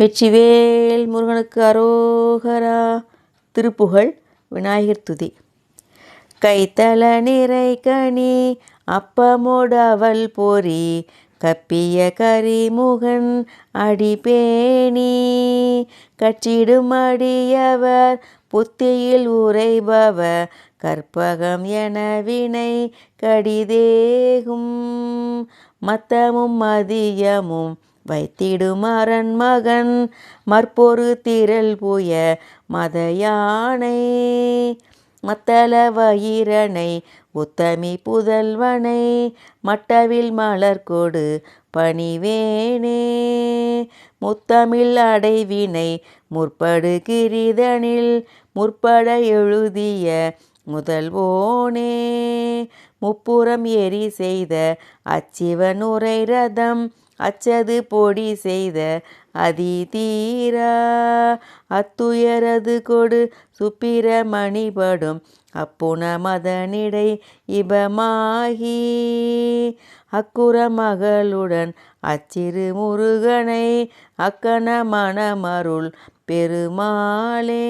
வெற்றிவேல் முருகனுக்கு அரோகரா. திருப்புகழ் விநாயகர் துதி. கைத்தல நிறை கனி அப்பமோடவல் பொறி கப்பிய கரிமுகன் அடிபேணி. கச்சிடும் அடியவர் புத்தியில் உரைபவர் கற்பகம் என வினை கடிதேகும். மத்தமும் மதியமும் வைத்திடும் மகன். மற்பொரு திரள் புய மத யானை மத்தள வயிரனை உத்தமி புதல்வனை. மட்டவில் மலர்கொடு பணிவேனே. முத்தமிழ் அடைவினை முற்படு கிரிதனில் முற்பட எழுதிய முதல்வோனே. முப்புறம் எரி செய்த அச்சிவன் உரை ரதம் அச்சது பொடி செய்த அதி தீரா அத்துயரது கொடு சுப்பிரமணிபடும் அப்புன மதனிடை இபமாகி. அக்குற மகளுடன் அச்சிறு முருகனை அக்கன மணமருள் பெருமாளே.